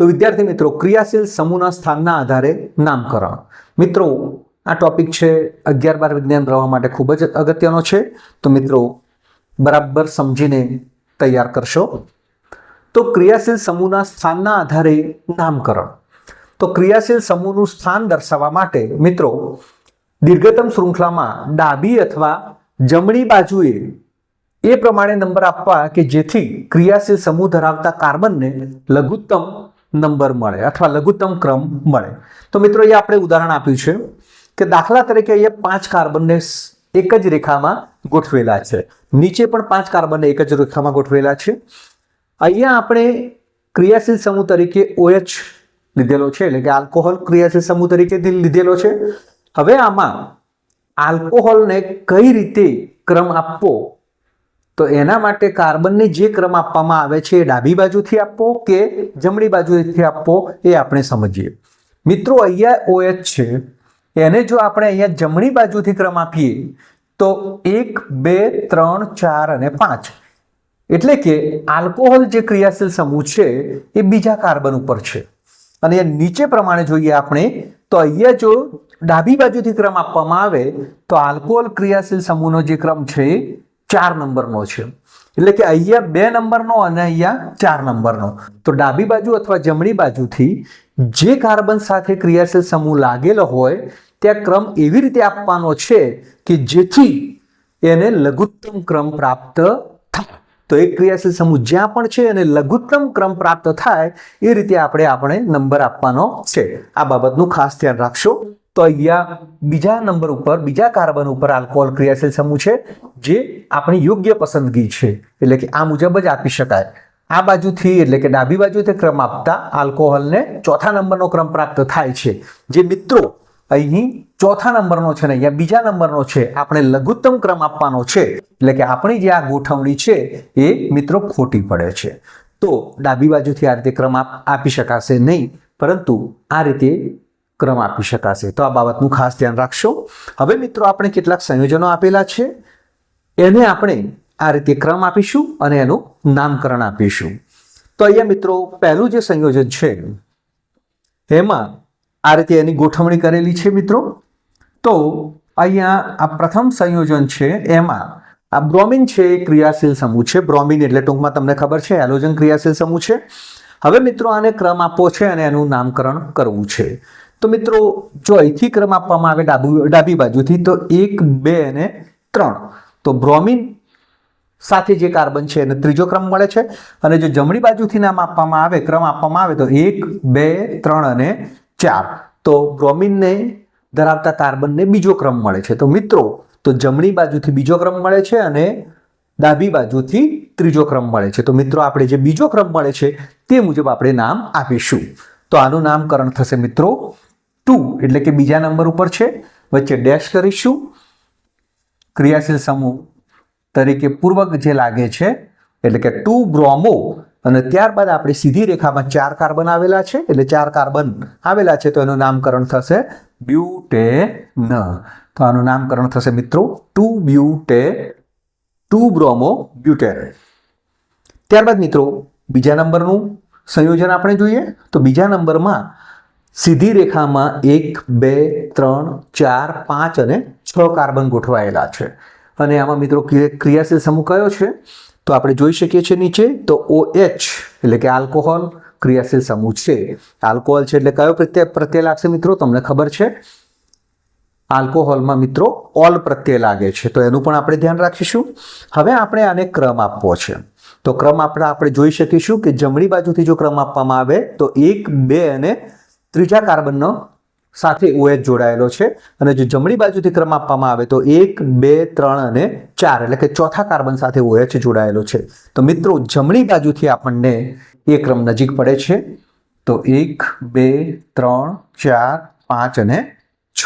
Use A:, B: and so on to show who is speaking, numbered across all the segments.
A: તો વિદ્યાર્થી મિત્રો, ક્રિયાશીલ સમૂહના સ્થાનના આધારે નામકરણ. મિત્રો, આ ટોપિક છે અગિયાર બાર વિજ્ઞાન પ્રવાહ માટે ખૂબ જ અગત્યનો છે. તો મિત્રો, બરાબર સમજીને તૈયાર કરશો. તો ક્રિયાશીલ સમૂહના સ્થાનના આધારે નામકરણ. તો ક્રિયાશીલ સમૂહનું સ્થાન દર્શાવવા માટે મિત્રો, દીર્ઘતમ શૃંખલામાં ડાબી અથવા જમણી બાજુએ એ પ્રમાણે નંબર આપવા કે જેથી ક્રિયાશીલ સમૂહ ધરાવતા કાર્બનને લઘુત્તમ નંબર મળે અથવા લઘુત્તમ ક્રમ મળે. તો મિત્રો એ આપણે ઉદાહરણ આપ્યું છે કે દાખલા તરીકે અહીંયા પાંચ કાર્બનને એક જ રેખામાં ગોઠવેલા છે. નીચે પણ પાંચ કાર્બનને એક જ રેખામાં ગોઠવેલા છે. અહીંયા આપણે ક્રિયાશીલ સમૂહ તરીકે ઓએચ લીધેલો છે, એટલે કે આલ્કોહોલ ક્રિયાશીલ સમૂહ તરીકે લીધેલો છે. હવે આમાં આલ્કોહોલને કઈ રીતે ક્રમ આપવો તો એના માટે કાર્બનને જે ક્રમ આપવામાં આવે છે એ ડાબી બાજુથી આપવો કે જમણી બાજુથી આપવો એ આપણે સમજીએ. મિત્રો, અહીંયા ઓએચ છે. એને જો આપણે અહીંયા જમણી બાજુથી ક્રમ આપીએ, તો એક, બે, ત્રણ, ચાર અને પાંચ. એટલે કે આલ્કોહોલ જે ક્રિયાશીલ સમૂહ છે એ બીજા કાર્બન ઉપર છે. અને એ નીચે પ્રમાણે જોઈએ આપણે, તો અહીંયા જો ડાબી બાજુથી ક્રમ આપવામાં આવે, તો આલ્કોહોલ ક્રિયાશીલ સમૂહનો જે ક્રમ છે ચાર નંબરનો છે. એટલે કે અહીંયા બે નંબરનો અને અહીંયા ચાર નંબરનો. તો ડાબી બાજુ અથવા જમણી બાજુથી જે કાર્બન સાથે ક્રિયાશીલ સમૂહ લાગેલો હોય, ત્યાં ક્રમ એવી રીતે આપવાનો છે કે જેથી એને લઘુત્તમ ક્રમ પ્રાપ્ત થાય. તો એક ક્રિયાશીલ સમૂહ જ્યાં પણ છે એને લઘુત્તમ ક્રમ પ્રાપ્ત થાય, એ રીતે આપણે આપણે નંબર આપવાનો છે. આ બાબતનું ખાસ ધ્યાન રાખશો. તો અહીંયા બીજા નંબર ઉપર, બીજા કાર્બન ઉપર આલ્કોહોલ ક્રિયાશીલ સમૂહ છે, જે આપણી યોગ્ય પસંદગી છે. એટલે કે આ મુજબ જ આપી શકાય. આ બાજુથી, એટલે કે ડાબી બાજુથી ક્રમ આપતા આલ્કોહોલને ચોથા નંબરનો ક્રમ પ્રાપ્ત થાય છે. જે મિત્રો, અહીં ચોથા નંબરનો છે ને અહીંયા બીજા નંબરનો છે. આપણે લઘુત્તમ ક્રમ આપવાનો છે. એટલે કે આપણી જે આ ગોઠવણી છે, એ મિત્રો ખોટી પડે છે. તો ડાબી બાજુથી આ રીતે ક્રમ આપ- શકાશે નહીં. પરંતુ આ રીતે ક્રમ આપી શકાશે. તો આ બાબતનું ખાસ ધ્યાન રાખશો. હવે મિત્રો, આપણે કેટલાક સંયોજનો આપેલા છે. એને આપણે આ રીતે ક્રમ આપીશું અને એનું નામકરણ આપીશું. તો અહીંયા મિત્રો, પહેલું જે સંયોજન છે, એમાં આ રીતે એની ગોઠવણી કરેલી છે મિત્રો. તો અહીંયા આ પ્રથમ સંયોજન છે, એમાં આ બ્રોમિન છે એ ક્રિયાશીલ સમૂહ છે. બ્રોમિન એટલે ટૂંકમાં તમને ખબર છે એલોજન ક્રિયાશીલ સમૂહ છે. હવે મિત્રો, આને ક્રમ આપવો છે અને એનું નામકરણ કરવું છે. તો મિત્રો, જો અહીંથી ક્રમ આપવામાં આવે ડાબુ, ડાબી બાજુથી, તો એક, બે અને ત્રણ. તો બ્રોમિન સાથે જે કાર્બન છે, એને ત્રીજો ક્રમ મળે છે. અને જો જમણી બાજુથી નામ આપવામાં આવે, ક્રમ આપવામાં આવે, તો એક, બે, ત્રણ અને ચાર. તો બ્રોમિનને ધરાવતા કાર્બનને બીજો ક્રમ મળે છે. તો મિત્રો, તો જમણી બાજુથી બીજો ક્રમ મળે છે અને ડાબી બાજુથી ત્રીજો ક્રમ મળે છે. તો મિત્રો, આપણે જે બીજો ક્રમ મળે છે, તે મુજબ આપણે નામ આપીશું. તો આનું નામકરણ થશે મિત્રો ટુ એટલે કે બીજા નંબર ઉપર છે. વચ્ચે ડેશ કરીશું. ક્રિયાશીલ સમૂહ તરીકે પૂર્વક જે લાગે છે, એટલે કે ટુ બ્રોમો, અને ત્યારબાદ આપણે સીધી રેખામાં ચાર કાર્બન આવેલા છે, એટલે ચાર કાર્બન આવેલા છે, તો એનું નામકરણ થશે બ્યુટેન. તો આનું નામકરણ થશે મિત્રો ટુ બ્યુટે ટુ બ્રોમો બ્યુટેન. ત્યારબાદ મિત્રો બીજા નંબરનું સંયોજન આપણે જોઈએ, તો બીજા નંબરમાં સીધી રેખામાં એક, બે, ત્રણ, ચાર, પાંચ અને છ કાર્બન ગોઠવાયેલા છે. અને આમાં મિત્રો ક્રિયાશીલ સમૂહ કયો છે? તો આપણે જોઈ શકીએ છીએ નીચે, તો OH એટલે કે આલ્કોહોલ ક્રિયાશીલ સમૂહ છે. આલ્કોહોલ છે એટલે કયો પ્રત્યય પ્રત્યય લાગશે મિત્રો? તમને ખબર છે? આલ્કોહોલમાં મિત્રો ઓલ પ્રત્યય લાગે છે. તો એનું પણ આપણે ધ્યાન રાખીશું. હવે આપણે આને ક્રમ આપવો છે. તો ક્રમ આપણે આપણે જોઈ શકીશું કે જમણી બાજુથી જો ક્રમ આપવામાં આવે, તો એક, બે અને ત્રીજા કાર્બનનો સાથે ઓએચ જોડાયેલો છે અને જો જમણી બાજુથી ક્રમ આપવામાં આવે તો એક, બે, ત્રણ અને ચાર, એટલે કે ચોથા કાર્બન સાથે ઓએચ જોડાયેલો છે. તો મિત્રો, જમણી બાજુથી આપણને એ ક્રમ નજીક પડે છે. તો એક, બે, ત્રણ, ચાર, પાંચ અને છ.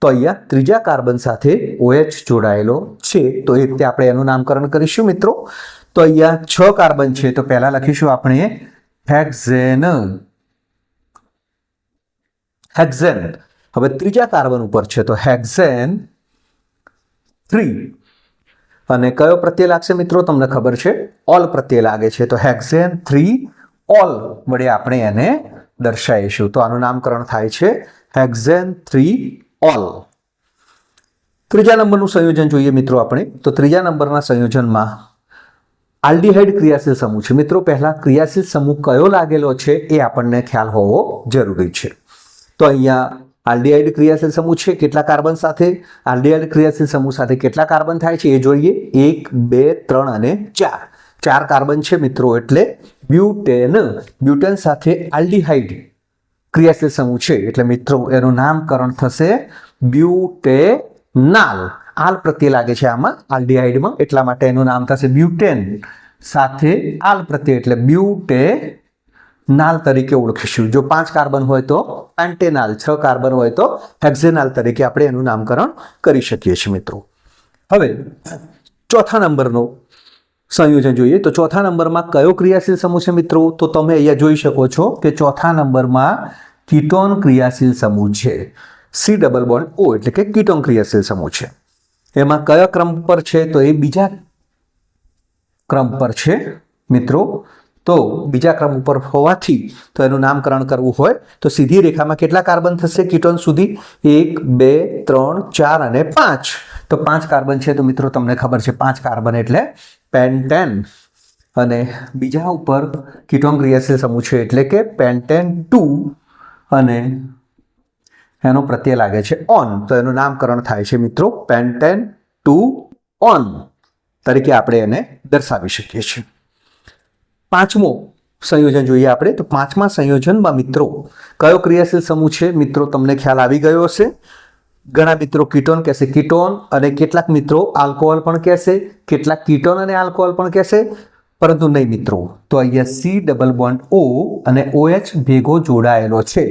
A: તો અહીંયા ત્રીજા કાર્બન સાથે ઓએચ જોડાયેલો છે. તો એ રીતે આપણે એનું નામકરણ કરીશું મિત્રો. તો અહીંયા છ કાર્બન છે. તો પહેલા લખીશું આપણે હેક્ઝેન હેક્ઝેન. હવે ત્રીજા કાર્બન ઉપર છે, તો હેક્ઝેન થ્રી. અને કયો પ્રત્યે લાગશે મિત્રો? તમને ખબર છે, ઓલ પ્રત્યે લાગે છે, તો હેક્ઝેન થ્રી, ઓલ. વડે આપણે એને દર્શાવીશું. તો આનું નામકરણ થાય છે, હેક્ઝેન થ્રી, ઓલ. ત્રીજા નંબરનું સંયોજન જોઈએ મિત્રો આપણે. તો ત્રીજા નંબરના સંયોજનમાં આલ્ડીહાઇડ ક્રિયાશીલ સમૂહ છે. મિત્રો, પહેલા ક્રિયાશીલ સમૂહ કયો લાગેલો છે એ આપણને ખ્યાલ હોવો જરૂરી છે. તો અહીંયા આલ્ડીહાઇડ ક્રિયાશીલ સમૂહ છે, કેટલા કાર્બન સાથે? આલ્ડીહાઇડ ક્રિયાશીલ સમૂહ સાથે કેટલા કાર્બન થાય છે? એ જોઈએ. એક, બે, ત્રણ અને ચાર. ચાર કાર્બન છે મિત્રો, એટલે બ્યુટેન. બ્યુટેન સાથે આલ્ડીહાઇડ ક્રિયાશીલ સમૂહ છે. એટલે મિત્રો, એનું નામકરણ થશે બ્યુટેનાલ. આલ પ્રત્યે લાગે છે આમાં આલ્ડીહાઇડમાં. એટલા માટે એનું નામ થશે બ્યુટેન. સાથે આલ પ્રત્યે, એટલે બ્યુટે નાલ તરીકે ઓળખીશું. જો પાંચ કાર્બન હોય તો પેન્ટેનાલ છ કાર્બન હોય તો હેક્ઝેનાલ તરીકે આપણે એનું નામકરણ કરી શકીએ છીએ મિત્રો. હવે ચોથા નંબરનો સંયોજન જોઈએ. તો ચોથા નંબરમાં કયો ક્રિયાશીલ સમૂહ છે મિત્રો? તો તમે અહીંયા જોઈ શકો છો કે ચોથા નંબરમાં કીટોન ક્રિયાશીલ સમૂહ છે. સી ડબલ બોન્ડ ઓ એટલે કે કીટોન ક્રિયાશીલ સમૂહ છે. એમાં કયા ક્રમ પર છે? તો એ બીજા ક્રમ પર છે મિત્રો. તો બીજા ક્રમ ઉપર હોવાથી તો એનું નામકરણ કરવું હોય, તો સીધી રેખામાં કેટલા કાર્બન થશે? કીટોન સુધી? એક, બે, ત્રણ, ચાર અને પાંચ. તો પાંચ કાર્બન છે, તો મિત્રો તમને ખબર છે, પાંચ કાર્બન એટલે પેન્ટેન. અને બીજા ઉપર કીટોન ક્રિયાશીલ સમૂહ છે, એટલે કે પેન્ટેન ટુ. અને એનો પ્રત્યય લાગે છે, ઓન. તો એનું નામકરણ થાય છે, મિત્રો, પેન્ટેન ટુ ઓન. તરીકે આપણે એને દર્શાવી શકીએ છીએ. પાંચમો સંયોજન જોઈએ આપણે, તો પાંચમા સંયોજનમાં મિત્રો, કયો ક્રિયાશીલ સમૂહ છે? મિત્રો, તમને ખ્યાલ આવી ગયો હશે. ઘણા મિત્રો કીટોન કહેશે કીટોન અને કેટલાક મિત્રો આલ્કોહોલ પણ કહેશે, કેટલાક કીટોન અને આલ્કોહોલ પણ કહેશે. પરંતુ નહીં મિત્રો, તો અહીંયા સી ડબલ બોન્ડ ઓ અને ઓએચ ભેગો જોડાયેલો છે,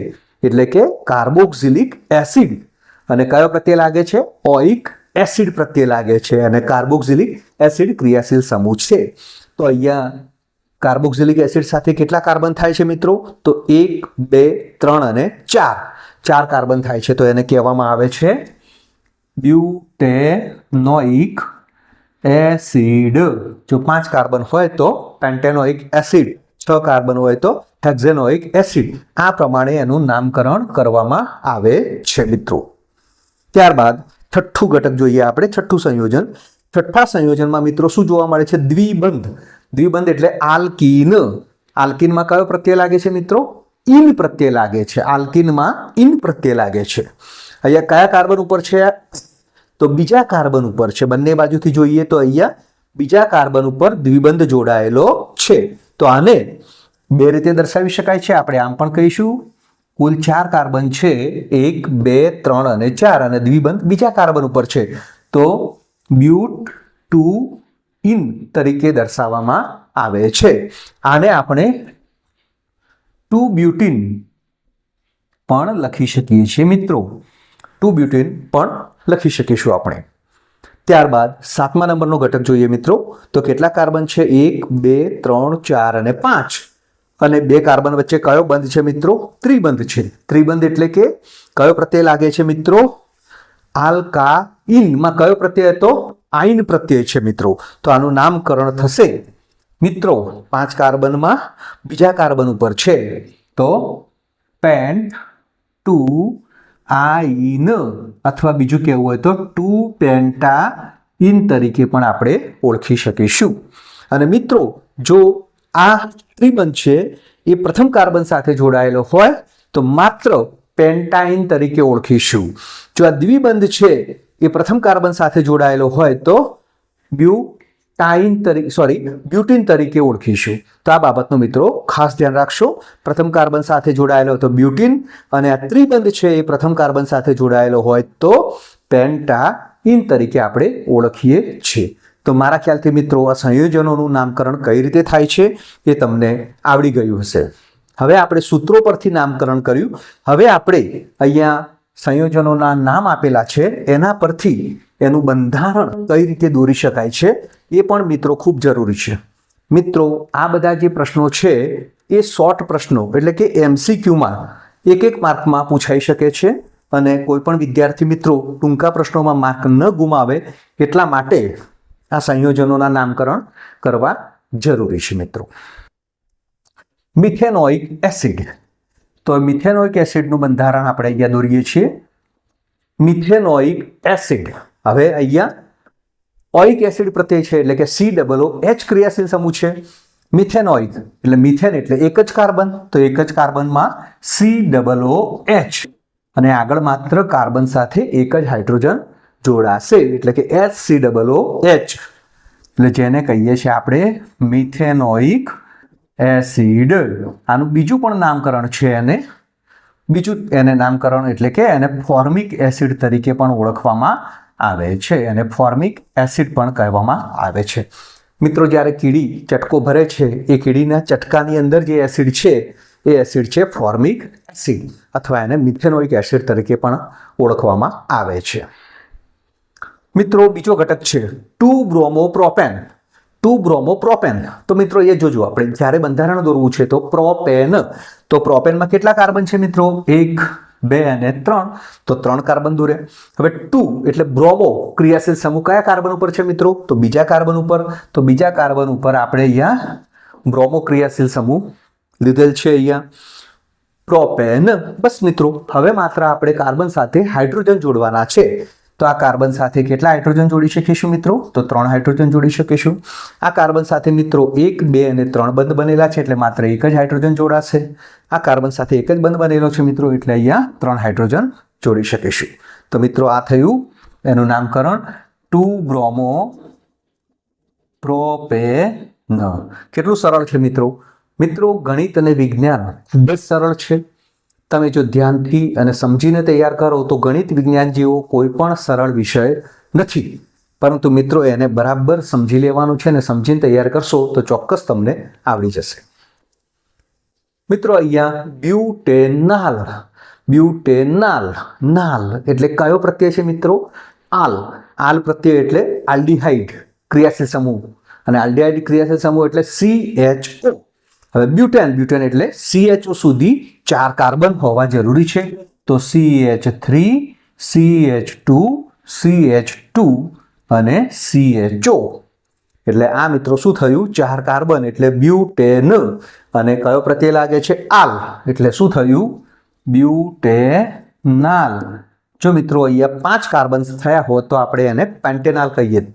A: એટલે કે કાર્બોક્સિલિક એસિડ. અને કયો પ્રત્યે લાગે છે? ઓઇક એસિડ પ્રત્યે લાગે છે અને કાર્બોક્સિલિક એસિડ ક્રિયાશીલ સમૂહ છે. તો અહીંયા કાર્બોક્સિલિક એસિડ સાથે કેટલા કાર્બન થાય છે મિત્રો? તો એક, બે, ત્રણ અને ચાર. ચાર કાર્બન થાય છે, તો એને કહેવામાં આવે છે બ્યુટેનોઇક એસિડ. જો પાંચ કાર્બન હોય તો પેન્ટેનોઇક એસિડ, છ કાર્બન હોય તો હેક્ઝેનોઇક એસિડ. આ પ્રમાણે એનું નામકરણ કરવામાં આવે છે, મિત્રો. ત્યારબાદ છઠ્ઠું ઘટક જોઈએ આપણે, છઠ્ઠું સંયોજન. છઠ્ઠા સંયોજનમાં મિત્રો શું જોવા મળે છે? દ્વિબંધ. દ્વિબંધ એટલે આલ્કીન. આલ્કીનમાં કયો પ્રત્યય લાગે છે મિત્રો? ઇન પ્રત્યય લાગે છે. આલ્કીનમાં ઇન પ્રત્યય લાગે છે. અહીંયા કયા કાર્બન ઉપર છે? તો બીજા કાર્બન ઉપર છે. બંને બાજુથી જોઈએ તો અહીંયા બીજા કાર્બન ઉપર દ્વિબંધ જોડાયેલો છે. તો આને બે રીતે દર્શાવી શકાય છે. આપણે આમ પણ કહીશું. કુલ ચાર કાર્બન છે. એક, બે, ત્રણ અને ચાર અને દ્વિબંધ બીજા કાર્બન ઉપર છે. તો બ્યુટ, ટુ ઇન તરીકે દર્શાવવામાં આવે છે. આને આપણે ટુ બ્યુટીન પણ લખી શકીએ છીએ મિત્રો. ટુ બ્યુટીન પણ લખી શકીશું આપણે. ત્યારબાદ સાતમા નંબરનો ઘટક જોઈએ મિત્રો. તો કેટલા કાર્બન છે? એક, બે, ત્રણ, ચાર અને પાંચ. અને બે કાર્બન વચ્ચે કયો બંધ છે મિત્રો? ત્રિબંધ છે. ત્રિબંધ એટલે કે કયો પ્રત્યય લાગે છે મિત્રો? આલ્કાઇનમાં કયો પ્રત્યય હતો? આઈન પ્રત્યય છે મિત્રો. તો આનું નામકરણ થશે મિત્રો પાંચ કાર્બનમાં, બીજા કાર્બન ઉપર છે તો પેન્ટ ટુ આઈન અથવા બીજું કહેવું હોય તો ટુ પેન્ટા ઇન તરીકે પણ આપણે ઓળખી શકીશું. અને મિત્રો, જો આ ત્રિબંધ છે, એ પ્રથમ કાર્બન સાથે જોડાયેલો હોય, તો માત્ર પેન્ટાઇન તરીકે ઓળખીશું. જો આ દ્વિબંધ છે એ પ્રથમ કાર્બન સાથે જોડાયેલો હોય તો બ્યુટાઇન તરીકે સોરી બ્યુટીન તરીકે ઓળખીશું. તો આ બાબતનો મિત્રો ખાસ ધ્યાન રાખશો. પ્રથમ કાર્બન સાથે જોડાયેલો તો બ્યુટીન અને આ ત્રિબંધ છે એ પ્રથમ કાર્બન સાથે જોડાયેલો હોય તો પેન્ટાઇન તરીકે આપણે ઓળખીએ છીએ. તો મારા ખ્યાલથી મિત્રો આ સંયોજનોનું નામકરણ કઈ રીતે થાય છે એ તમને આવડી ગયું હશે. હવે આપણે સૂત્રો પરથી નામકરણ કર્યું. હવે આપણે અહીંયા સંયોજનોના નામ આપેલા છે, એના પરથી એનું બંધારણ કઈ રીતે દોરી શકાય છે, એ પણ મિત્રો ખૂબ જરૂરી છે. મિત્રો, આ બધા જે પ્રશ્નો છે, એ શોર્ટ પ્રશ્નો, એટલે કે એમસીક્યુમાં એક એક માર્કમાં પૂછાઈ શકે છે અને કોઈ પણ વિદ્યાર્થી મિત્રો ટૂંકા પ્રશ્નોમાં માર્ક ન ગુમાવે એટલા માટે આ સંયોજનોના નામકરણ કરવા જરૂરી છે મિત્રો. Methanoic acid. તો મિથેનોઇક એસિડનું બંધારણ આપણે અહીંયા દોરીએ છીએ. Methanoic acid. હવે અહીંયા ઓઇક એસિડ પ્રત્યે છે એટલે કે સી ડબલ ઓ એચ ક્રિયાશીલ સમૂહ છે. મિથેનોઇક એટલે મિથેન એટલે એક જ કાર્બન, તો એક જ કાર્બનમાં સી ડબલ ઓ એચ અને આગળ માત્ર કાર્બન સાથે એક જ હાઇડ્રોજન જોડાશે, એટલે કે H C double O H એટલે જેને કહીએ છીએ આપણે મિથેનોઇક એસિડ. આનું બીજું પણ નામકરણ છે એને. બીજું એને નામકરણ એટલે કે એને ફોર્મિક એસિડ તરીકે પણ ઓળખવામાં આવે છે. એને ફોર્મિક એસિડ પણ કહેવામાં આવે છે. મિત્રો, જ્યારે કીડી ચટકો ભરે છે, એ કીડીના ચટકાની અંદર જે એસિડ છે, એ એસિડ છે ફોર્મિક એસિડ અથવા એને મિથેનોઇક એસિડ તરીકે પણ ઓળખવામાં આવે છે. મિત્રો, બીજો ઘટક છે two bromopropane. Two bromopropane તો મિત્રો એ જોજો, આપણે જ્યારે બંધારણ દોરવું છે તો પ્રોપેન. તો પ્રોપેનમાં કેટલા કાર્બન છે મિત્રો? એક, બે અને ત્રણ. તો ત્રણ કાર્બન દોરે હવે ટુ, એટલે બ્રોમો ક્રિયાશીલ સમૂહ કયા કાર્બન ઉપર છે મિત્રો? તો બીજા કાર્બન ઉપર. તો બીજા કાર્બન ઉપર આપણે અહીંયા બ્રોમો ક્રિયાશીલ સમૂહ લીધેલ છે અહીંયા. પ્રોપેન. બસ મિત્રો, હવે માત્ર આપણે કાર્બન સાથે હાઇડ્રોજન જોડવાના છે. તો આ કાર્બન સાથે કેટલા હાઇડ્રોજન જોડી શકીશું મિત્રો? તો ત્રણ હાઇડ્રોજન જોડી શકીશું. આ કાર્બન સાથે મિત્રો એક, બે અને ત્રણ બંધ બનેલા છે, એટલે માત્ર એક જ હાઇડ્રોજન જોડાશે. આ કાર્બન સાથે એક જ બંધ બનેલો છે મિત્રો, એટલે અહીંયા ત્રણ હાઇડ્રોજન જોડી શકીશું. તો મિત્રો આ થયું એનું નામકરણ ટુ બ્રોમો પ્રોપેન કેટલું સરળ છે મિત્રો? મિત્રો ગણિત અને વિજ્ઞાન ખૂબ જ સરળ છે. તમે જો ધ્યાનથી અને સમજીને તૈયાર કરો તો ગણિત વિજ્ઞાન જેવો કોઈ પણ સરળ વિષય નથી. પરંતુ મિત્રો, એને બરાબર સમજી લેવાનું છે અને સમજીને તૈયાર કરશો તો ચોક્કસ તમને આવડી જશે. મિત્રો, અહીંયા બ્યુટેનાલ. બ્યુટેનાલ. નાલ એટલે કયો પ્રત્યય છે મિત્રો? આલ. આલ પ્રત્યય એટલે આલ્ડીહાઇડ ક્રિયાશીલ સમૂહ. અને આલ્ડીહાઇડ ક્રિયાશીલ સમૂહ એટલે સી એચ ઓ હવે બ્યુટેન બ્યુટેન એટલે CHO સુધી ચાર કાર્બન હોવા જરૂરી છે. તો CH three CH two CH two અને CHO એટલે આ મિત્રો શું થયું? ચાર કાર્બન એટલે બ્યુટેન. અને કયો પ્રત્યે લાગે છે? આલ. એટલે શું થયું? બ્યુટેનાલ. જો મિત્રો અહીંયા પાંચ કાર્બન થયા હોત તો આપણે એને પેન્ટેનાલ કહીએ.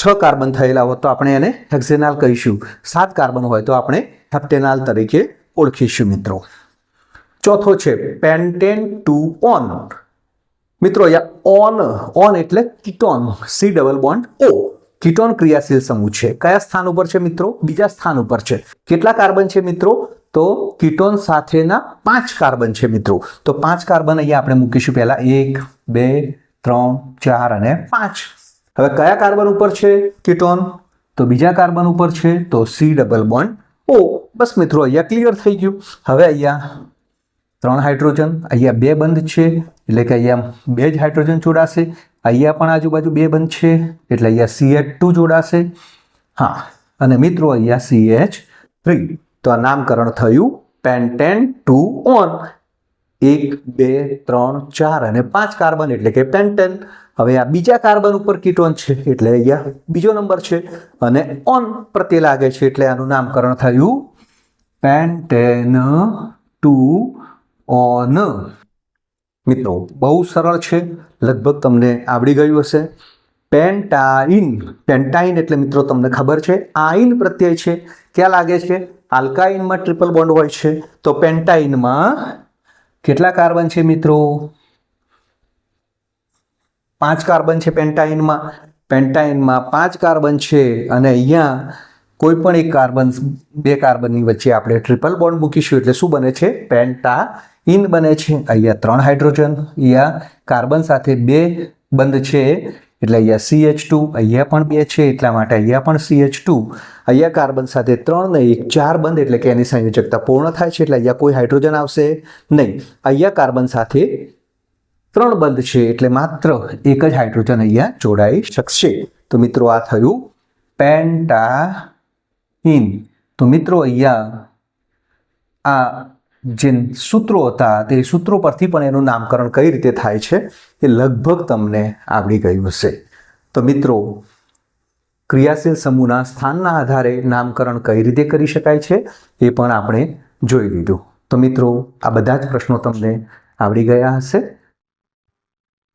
A: છ કાર્બન થયેલા હોત તો આપણે એને હેક્ઝેનાલ કહીશું. સાત કાર્બન હોય તો આપણે હેપ્ટેનાલ તરીકે ઓળખીશું મિત્રો. ચોથો છે પેન્ટેન ટુ ઓન. મિત્રો ઓન ઓન એટલે ketone, C double bond O. Ketone ક્રિયાશીલ સમૂહ છે. કયા સ્થાન ઉપર છે મિત્રો? બીજા સ્થાન ઉપર છે. કેટલા કાર્બન છે મિત્રો? તો કીટોન સાથેના પાંચ કાર્બન છે મિત્રો. તો પાંચ કાર્બન અહીંયા આપણે મૂકીશું. પહેલા એક, બે, ત્રણ, ચાર અને પાંચ. હવે કયા કાર્બન ઉપર છે કીટોન? તો બીજા કાર્બન ઉપર છે તો સી ડબલ બોન્ડ ઓ. બસ મિત્રો, અહીંયા ક્લિયર થઈ ગયું. હવે અહીંયા ત્રણ હાઇડ્રોજન, અહીંયા બે બંધ છે. એટલે કે અહીંયા બે જ હાઇડ્રોજન જોડાશે. અહીંયા પણ આજુબાજુ બે બંધ છે. એટલે અહીંયા સી એચ ટુ જોડાશે. હા, અને મિત્રો, અહીંયા સી એચ થ્રી તો આ નામકરણ થયું પેન્ટેન ટુ ઓન. એક, બે, ત્રણ, ચાર અને પાંચ કાર્બન એટલે કે પેન્ટેન. હવે આ બીજા કાર્બન ઉપર કીટોન છે, એટલે અહીંયા બીજો નંબર છે અને ઓન પ્રત્યે લાગે છે, એટલે આનું નામકરણ થયું પેન્ટેન ટુ ઓન. મિત્રો, બહુ સરળ છે, લગભગ તમને આવડી ગયું હશે. પેન્ટાઇન પેન્ટાઇન એટલે મિત્રો તમને ખબર છે, આઇન પ્રત્યય છે, ક્યાં લાગે છે? આલ્કાઇનમાં ટ્રિપલ બોન્ડ હોય છે, તો પેન્ટાઇનમાં કેટલા કાર્બન છે મિત્રો? પાંચ કાર્બન છે પેન્ટાઇનમાં. પેન્ટાઇનમાં પાંચ કાર્બન છે અને અહીંયા કોઈ પણ એક કાર્બન, બે કાર્બનની વચ્ચે આપણે ટ્રિપલ બોન્ડ મૂકીશું એટલે શું બને છે? પેન્ટા ઇન બને છે. અહીંયા ત્રણ હાઇડ્રોજન અહીંયા કાર્બન સાથે બે બંધ છે એટલે અહીંયા સી એચ ટુ અહીંયા પણ બે છે એટલા માટે અહીંયા પણ સી એચ ટુ અહીંયા કાર્બન સાથે ત્રણ ને એક ચાર બંધ એટલે કે એની સંયોજકતા પૂર્ણ થાય છે એટલે અહીંયા કોઈ હાઇડ્રોજન આવશે નહીં. અહીંયા કાર્બન સાથે ત્રણ બંધ છે એટલે માત્ર એક જ હાઇડ્રોજન અહીંયા જોડાઈ શકશે. તો મિત્રો આ થયું પેન્ટા ઇન તો મિત્રો અહીંયા આ જે સૂત્રો હતા તે સૂત્રો પરથી પણ એનું નામકરણ કઈ રીતે થાય છે એ લગભગ તમને આવડી ગયું હશે. તો મિત્રો, ક્રિયાશીલ સમૂહના સ્થાનના આધારે નામકરણ કઈ રીતે કરી શકાય છે એ પણ આપણે જોઈ લીધું. તો મિત્રો, આ બધા જ પ્રશ્નો તમને આવડી ગયા હશે.